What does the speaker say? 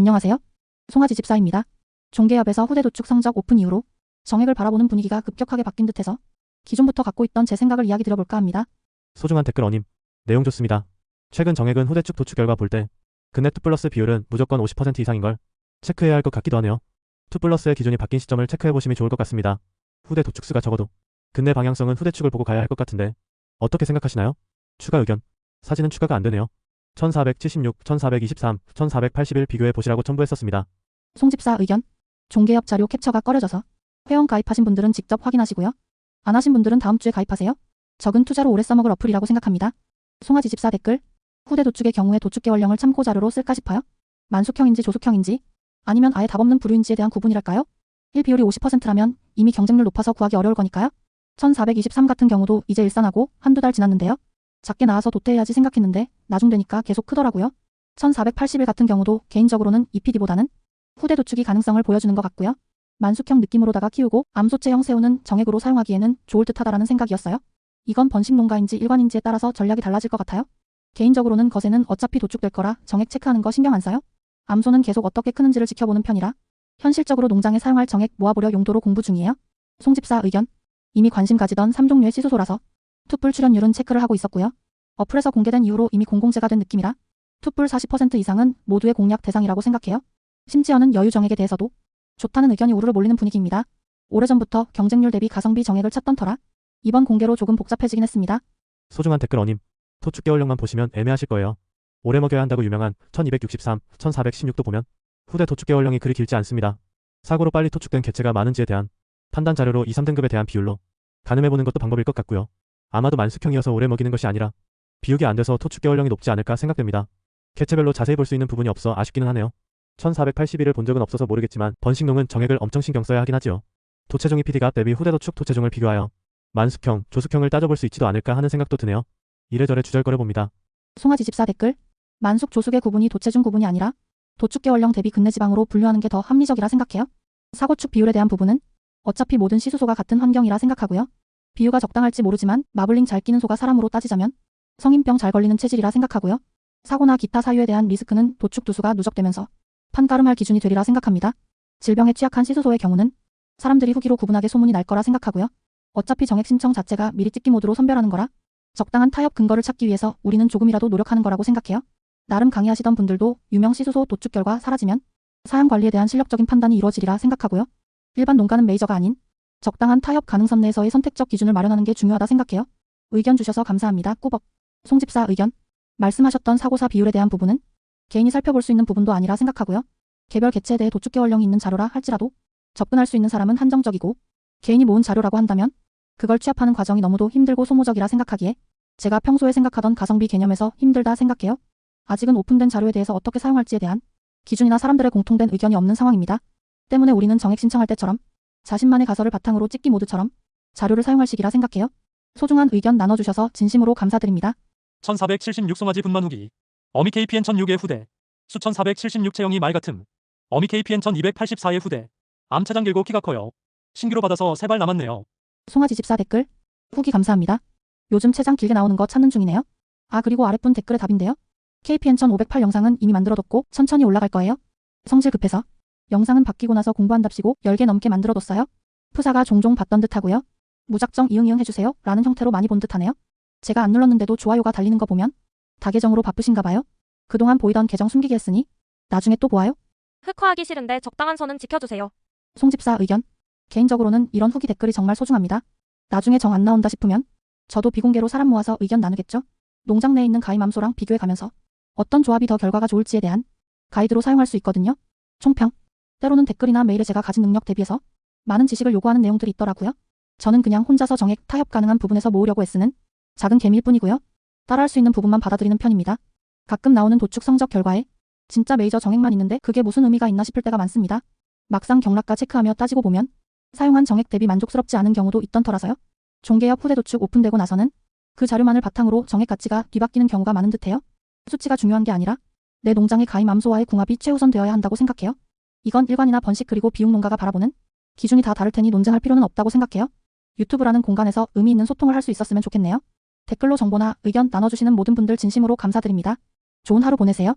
안녕하세요. 송아지 집사입니다. 종계협에서 후대 도축 성적 오픈 이후로 정액을 바라보는 분위기가 급격하게 바뀐 듯해서 기존부터 갖고 있던 제 생각을 이야기 드려볼까 합니다. 소중한 댓글 어님. 내용 좋습니다. 최근 정액은 후대 축 도축 결과 볼 때 근내 2 플러스 비율은 무조건 50% 이상인걸 체크해야 할 것 같기도 하네요. 2 플러스의 기준이 바뀐 시점을 체크해보심이 좋을 것 같습니다. 후대 도축수가 적어도 근내 방향성은 후대 축을 보고 가야 할 것 같은데 어떻게 생각하시나요? 추가 의견. 사진은 추가가 안 되네요. 1476, 1423, 1481 비교해 보시라고 첨부했었습니다. 송 집사 의견. 종계협 자료 캡처가 꺼려져서 회원 가입하신 분들은 직접 확인하시고요. 안 하신 분들은 다음 주에 가입하세요. 적은 투자로 오래 써먹을 어플이라고 생각합니다. 송아지 집사 댓글. 후대 도축의 경우에 도축 개월령을 참고 자료로 쓸까 싶어요. 만숙형인지 조숙형인지 아니면 아예 답 없는 부류인지에 대한 구분이랄까요? 1 비율이 50%라면 이미 경쟁률 높아서 구하기 어려울 거니까요. 1423 같은 경우도 이제 일산하고 한두 달 지났는데요. 작게 나와서 도태해야지 생각했는데 나중 되니까 계속 크더라고요. 1481 같은 경우도 개인적으로는 EPD보다는 후대 도축이 가능성을 보여주는 것 같고요. 만숙형 느낌으로다가 키우고 암소체형 새우는 정액으로 사용하기에는 좋을 듯하다라는 생각이었어요. 이건 번식 농가인지 일관인지에 따라서 전략이 달라질 것 같아요. 개인적으로는 거세는 어차피 도축될 거라 정액 체크하는 거 신경 안 써요. 암소는 계속 어떻게 크는지를 지켜보는 편이라 현실적으로 농장에 사용할 정액 모아보려 용도로 공부 중이에요. 송집사 의견. 이미 관심 가지던 3종류의 시소소라서 투뿔 출연율은 체크를 하고 있었고요. 어플에서 공개된 이후로 이미 공공재가 된 느낌이라 투뿔 40% 이상은 모두의 공략 대상이라고 생각해요. 심지어는 여유 정액에 대해서도 좋다는 의견이 우르르 몰리는 분위기입니다. 오래전부터 경쟁률 대비 가성비 정액을 찾던 터라 이번 공개로 조금 복잡해지긴 했습니다. 소중한 댓글 어님. 도축 개월령만 보시면 애매하실 거예요. 오래 먹여야 한다고 유명한 1263, 1416도 보면 후대 도축 개월령이 그리 길지 않습니다. 사고로 빨리 토축된 개체가 많은지에 대한 판단 자료로 2, 3등급에 대한 비율로 가늠해보는 것도 방법일 것 같고요. 아마도 만숙형이어서 오래 먹이는 것이 아니라 비육이 안 돼서 토축 개월령이 높지 않을까 생각됩니다. 개체별로 자세히 볼 수 있는 부분이 없어 아쉽기는 하네요. 1481을 본 적은 없어서 모르겠지만 번식농은 정액을 엄청 신경 써야 하긴 하지요. 도체종이 PD가 대비 후대 도축 도체종을 비교하여 만숙형, 조숙형을 따져볼 수 있지도 않을까 하는 생각도 드네요. 이래저래 주절거려 봅니다. 송아지 집사 댓글. 만숙 조숙의 구분이 도체중 구분이 아니라 도축 개월령 대비 근내 지방으로 분류하는 게 더 합리적이라 생각해요. 사고축 비율에 대한 부분은 어차피 모든 시수소가 같은 환경이라 생각하고요. 비유가 적당할지 모르지만 마블링 잘 끼는 소가 사람으로 따지자면 성인병 잘 걸리는 체질이라 생각하고요. 사고나 기타 사유에 대한 리스크는 도축 두수가 누적되면서 판가름할 기준이 되리라 생각합니다. 질병에 취약한 시수소의 경우는 사람들이 후기로 구분하게 소문이 날 거라 생각하고요. 어차피 정액 신청 자체가 미리 찍기 모드로 선별하는 거라 적당한 타협 근거를 찾기 위해서 우리는 조금이라도 노력하는 거라고 생각해요. 나름 강의하시던 분들도 유명 시수소 도축 결과 사라지면 사양 관리에 대한 실력적인 판단이 이루어지리라 생각하고요. 일반 농가는 메이저가 아닌 적당한 타협 가능선 내에서의 선택적 기준을 마련하는 게 중요하다 생각해요. 의견 주셔서 감사합니다. 꾸벅. 송집사 의견. 말씀하셨던 사고사 비율에 대한 부분은 개인이 살펴볼 수 있는 부분도 아니라 생각하고요. 개별 개체에 대해 도축 개월령이 있는 자료라 할지라도 접근할 수 있는 사람은 한정적이고 개인이 모은 자료라고 한다면 그걸 취합하는 과정이 너무도 힘들고 소모적이라 생각하기에 제가 평소에 생각하던 가성비 개념에서 힘들다 생각해요. 아직은 오픈된 자료에 대해서 어떻게 사용할지에 대한 기준이나 사람들의 공통된 의견이 없는 상황입니다. 때문에 우리는 정액 신청할 때처럼 자신만의 가설을 바탕으로 찍기 모드처럼 자료를 사용할 시기라 생각해요. 소중한 의견 나눠주셔서 진심으로 감사드립니다. 1476 송아지 분만 후기. 어미 KPN 1006의 후대. 수천 476 체형이 말 같음. 어미 KPN 1284의 후대. 암차장 길고 키가 커요. 신규로 받아서 세 발 남았네요. 송아지 집사 댓글. 후기 감사합니다. 요즘 채장 길게 나오는 거 찾는 중이네요. 아 그리고 아랫분 댓글의 답인데요. KPN 1508 영상은 이미 만들어뒀고 천천히 올라갈 거예요. 성질 급해서. 영상은 바뀌고 나서 공부한답시고 10개 넘게 만들어뒀어요. 푸사가 종종 봤던 듯하고요. 무작정 이응이응 해주세요 라는 형태로 많이 본 듯하네요. 제가 안 눌렀는데도 좋아요가 달리는 거 보면 다 계정으로 바쁘신가 봐요. 그동안 보이던 계정 숨기게 했으니 나중에 또 보아요. 흑화하기 싫은데 적당한 선은 지켜주세요. 송집사 의견. 개인적으로는 이런 후기 댓글이 정말 소중합니다. 나중에 정 안 나온다 싶으면 저도 비공개로 사람 모아서 의견 나누겠죠? 농장 내에 있는 가임암소랑 비교해 가면서 어떤 조합이 더 결과가 좋을지에 대한 가이드로 사용할 수 있거든요. 총평. 때로는 댓글이나 메일에 제가 가진 능력 대비해서 많은 지식을 요구하는 내용들이 있더라고요. 저는 그냥 혼자서 정액 타협 가능한 부분에서 모으려고 애쓰는 작은 개미일 뿐이고요. 따라할 수 있는 부분만 받아들이는 편입니다. 가끔 나오는 도축 성적 결과에 진짜 메이저 정액만 있는데 그게 무슨 의미가 있나 싶을 때가 많습니다. 막상 경락가 체크하며 따지고 보면 사용한 정액 대비 만족스럽지 않은 경우도 있던 터라서요. 종계협 후대 도축 오픈되고 나서는 그 자료만을 바탕으로 정액 가치가 뒤바뀌는 경우가 많은 듯해요. 수치가 중요한 게 아니라 내 농장의 가임 암소와의 궁합이 최우선 되어야 한다고 생각해요. 이건 일관이나 번식 그리고 비육 농가가 바라보는 기준이 다 다를 테니 논쟁할 필요는 없다고 생각해요. 유튜브라는 공간에서 의미 있는 소통을 할 수 있었으면 좋겠네요. 댓글로 정보나 의견 나눠주시는 모든 분들 진심으로 감사드립니다. 좋은 하루 보내세요.